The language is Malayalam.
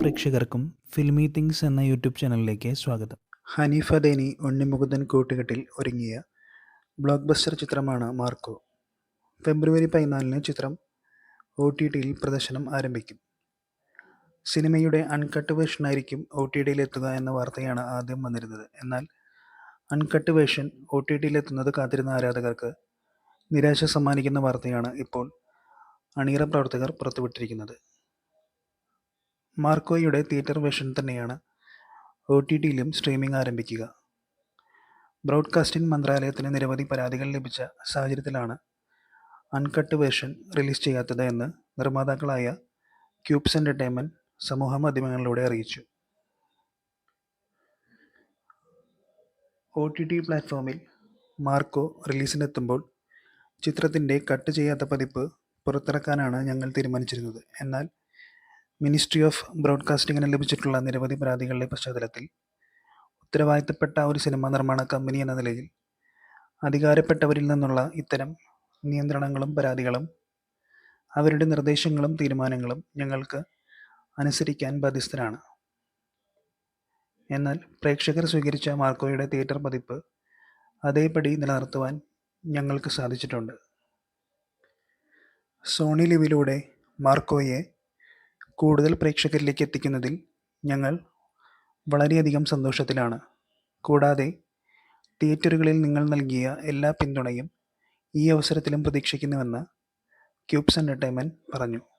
പ്രേക്ഷകർക്കും ഫിൽമി തിങ്സ് എന്ന യൂട്യൂബ് ചാനലിലേക്ക് സ്വാഗതം. ഹനീഫ ദേനി ഉണ്ണിമുകുന്ദൻ കൂട്ടുകെട്ടിൽ ഒരുങ്ങിയ ബ്ലോക്ക് ബസ്റ്റർ ചിത്രമാണ് മാർക്കോ. ഫെബ്രുവരി പതിനാലിന് ചിത്രം ഒ ടി ടിയിൽ പ്രദർശനം ആരംഭിക്കും. സിനിമയുടെ അൺകട്ട് വേർഷനായിരിക്കും ഒ ടി ടിയിൽ എത്തുക എന്ന വാർത്തയാണ് ആദ്യം വന്നിരുന്നത്. എന്നാൽ അൺകട്ട് വേർഷൻ ഒ ടി ടിയിൽ എത്തുന്നത് കാത്തിരുന്ന ആരാധകർക്ക് നിരാശ സമ്മാനിക്കുന്ന വാർത്തയാണ് ഇപ്പോൾ അണിയറ പ്രവർത്തകർ പുറത്തുവിട്ടിരിക്കുന്നത്. മാർക്കോയുടെ തിയേറ്റർ വേർഷൻ തന്നെയാണ് ഒ ടി ടിയിലും സ്ട്രീമിംഗ് ആരംഭിക്കുക. ബ്രോഡ്കാസ്റ്റിംഗ് മന്ത്രാലയത്തിന് നിരവധി പരാതികൾ ലഭിച്ച സാഹചര്യത്തിലാണ് അൺകട്ട് വേർഷൻ റിലീസ് ചെയ്യാത്തത് എന്ന് നിർമ്മാതാക്കളായ ക്യൂബ്സ് എന്റർടൈൻമെന്റ് സമൂഹ മാധ്യമങ്ങളിലൂടെ അറിയിച്ചു. ഒ ടി ടി പ്ലാറ്റ്ഫോമിൽ മാർക്കോ റിലീസിനെത്തുമ്പോൾ ചിത്രത്തിന്റെ കട്ട് ചെയ്യാത്ത പതിപ്പ് പുറത്തിറക്കാനാണ് ഞങ്ങൾ തീരുമാനിച്ചിരുന്നത്. എന്നാൽ മിനിസ്ട്രി ഓഫ് ബ്രോഡ്കാസ്റ്റിംഗിന് ലഭിച്ചിട്ടുള്ള നിരവധി പരാതികളുടെ പശ്ചാത്തലത്തിൽ ഉത്തരവാദിത്തപ്പെട്ട ഒരു സിനിമാ നിർമ്മാണ കമ്പനി എന്ന നിലയിൽ അധികാരപ്പെട്ടവരിൽ നിന്നുള്ള ഇത്തരം നിയന്ത്രണങ്ങളും പരാതികളും അവരുടെ നിർദ്ദേശങ്ങളും തീരുമാനങ്ങളും ഞങ്ങൾക്ക് അനുസരിക്കാൻ ബാധ്യസ്ഥരാണ്. എന്നാൽ പ്രേക്ഷകർ സ്വീകരിച്ച മാർക്കോയുടെ തിയേറ്റർ പതിപ്പ് അതേപടി നിലനിർത്തുവാൻ ഞങ്ങൾക്ക് സാധിച്ചിട്ടുണ്ട്. സോണി ലിവിലൂടെ മാർക്കോയെ കൂടുതൽ പ്രേക്ഷകരിലേക്ക് എത്തിക്കുന്നതിൽ ഞങ്ങൾ വളരെയധികം സന്തോഷത്തിലാണ്. കൂടാതെ തിയേറ്ററുകളിൽ നിങ്ങൾ നൽകിയ എല്ലാ പിന്തുണയും ഈ അവസരത്തിലും പ്രതീക്ഷിക്കുന്നുവെന്ന് ക്യൂബ്സ് എന്റർടൈൻമെന്റ് പറഞ്ഞു.